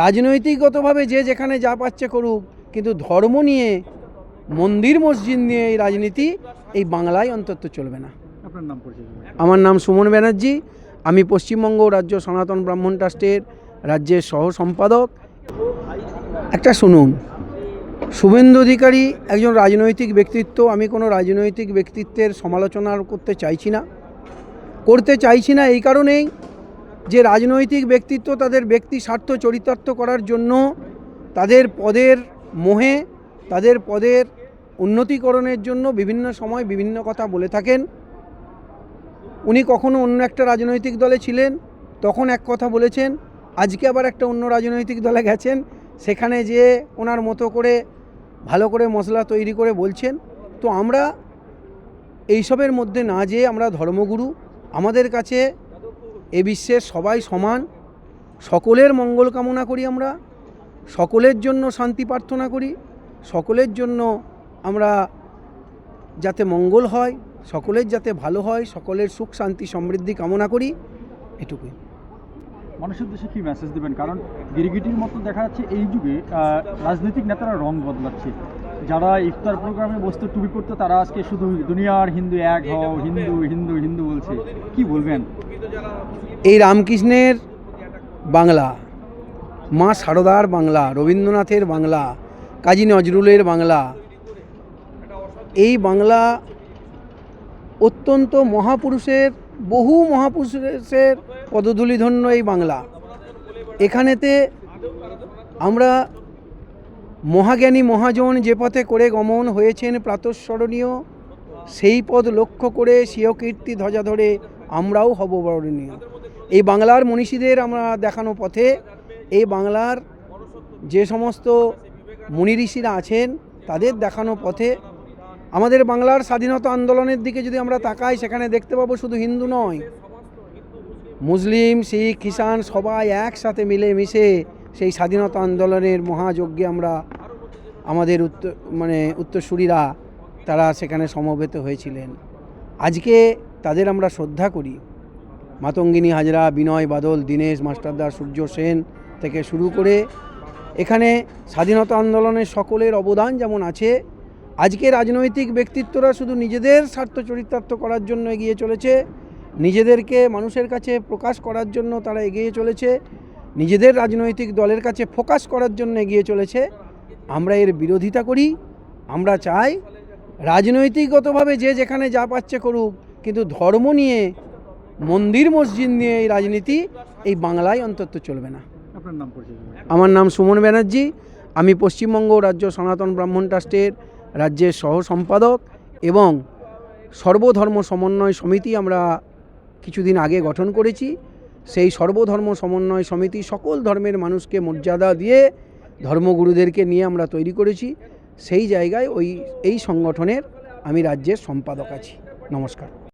রাজনৈতিকগতভাবে যে যেখানে যা পাচ্ছে করুক কিন্তু ধর্ম নিয়ে মন্দির মসজিদ নিয়ে এই রাজনীতি এই বাংলায় অন্তত চলবে না। আপনার নাম আমার নাম সুমন ব্যানার্জি আমি পশ্চিমবঙ্গ রাজ্য সনাতন ব্রাহ্মণ ট্রাস্টের রাজ্যের সহ সম্পাদক। একটা শুনুন শুভেন্দু অধিকারী একজন রাজনৈতিক ব্যক্তিত্ব আমি কোনো রাজনৈতিক ব্যক্তিত্বের সমালোচনা করতে চাইছি না। করতে চাইছি না এই কারণেই যে রাজনৈতিক ব্যক্তিত্ব তাদের ব্যক্তি স্বার্থ চরিতার্থ করার জন্য তাদের পদের মোহে, তাদের পদের উন্নতিকরণের জন্য বিভিন্ন সময় বিভিন্ন কথা বলে থাকেন। উনি কখনো অন্য একটা রাজনৈতিক দলে ছিলেন, তখন এক কথা বলেছেন, আজকে আবার একটা অন্য রাজনৈতিক দলে গেছেন, সেখানে যে ওনার মতো করে ভালো করে মশলা তৈরি করে বলছেন। তো আমরা এইসবের মধ্যে না যেয়ে আমরা ধর্মগুরু, আমাদের কাছে এ বিশ্বের সবাই সমান, সকলের মঙ্গল কামনা করি আমরা, সকলের জন্য শান্তি প্রার্থনা করি, সকলের জন্য আমরা যাতে মঙ্গল হয়, সকলের যাতে ভালো হয়, সকলের সুখ, শান্তি, সমৃদ্ধি কামনা করি, এটুকুই। মানুষের দেশে কি মেসেজ দেবেন? কারণ গিরিগিটির মতো দেখা যাচ্ছে এই যুগে রাজনৈতিক নেতারা রং বদলাচ্ছে। যারা ইফতার প্রোগ্রামে বসতে টুপি করতো তারা আজকে শুধু দুনিয়ার হিন্দু এক হও, হিন্দু হিন্দু হিন্দু বলছে। কি বলবেন? এই রামকৃষ্ণের বাংলা, মা সারদার বাংলা, রবীন্দ্রনাথের বাংলা, কাজী নজরুলের বাংলা, এই বাংলা অত্যন্ত মহাপুরুষের, বহু মহাপুরুষের পদধূলিধন্য এই বাংলা। এখানেতে আমরা মহাজ্ঞানী মহাজন যে পথে করে গমন হয়েছেন প্রাতঃস্মরণীয়, সেই পদ লক্ষ্য করে স্বীয় কীর্তি ধ্বজা ধরে আমরাও হব বরণীয় এই বাংলার মনীষীদের আমরা দেখানো পথে এই বাংলার যে সমস্ত মুনি ঋষিরা আছেন, তাদের দেখানো পথে আমাদের বাংলার স্বাধীনতা আন্দোলনের দিকে যদি আমরা তাকাই, সেখানে দেখতে পাবো শুধু হিন্দু নয়, মুসলিম, শিখ, খ্রিস্টান সবাই একসাথে মিলে মিশে সেই স্বাধীনতা আন্দোলনের মহাযজ্ঞে আমরা আমাদের উত্তর মানে উত্তরসূরিরা তারা সেখানে সমবেত হয়েছিলেন। আজকে তাদের আমরা শ্রদ্ধা করি। মাতঙ্গিনী হাজরা, বিনয় বাদল, দীনেশ, মাস্টারদা, সূর্য সেন থেকে শুরু করে এখানে স্বাধীনতা আন্দোলনের সকলের অবদান যেমন আছে, আজকে রাজনৈতিক ব্যক্তিত্বরা শুধু নিজেদের স্বার্থ চরিতার্থ করার জন্য এগিয়ে চলেছে, নিজেদেরকে মানুষের কাছে প্রকাশ করার জন্য তারা এগিয়ে চলেছে, নিজেদের রাজনৈতিক দলের কাছে ফোকাস করার জন্য এগিয়ে চলেছে। আমরা এর বিরোধিতা করি আমরা চাই রাজনৈতিকগতভাবে যে যেখানে যা পাচ্ছে করুক কিন্তু ধর্ম নিয়ে মন্দির মসজিদ নিয়ে এই রাজনীতি এই বাংলায় অন্তত চলবে না। আমার নাম সুমন ব্যানার্জি আমি পশ্চিমবঙ্গ রাজ্য সনাতন ব্রাহ্মণ ট্রাস্টের রাজ্যের সহ সম্পাদক এবং সর্বধর্ম সমন্বয় সমিতি আমরা কিছুদিন আগে গঠন করেছি সেই সর্বধর্ম সমন্বয় সমিতি সকল ধর্মের মানুষকে মর্যাদা দিয়ে ধর্মগুরুদেরকে নিয়ে আমরা তৈরি করেছি, সেই জায়গায় ওই, এই সংগঠনের আমি রাজ্যের সম্পাদক আছি। নমস্কার।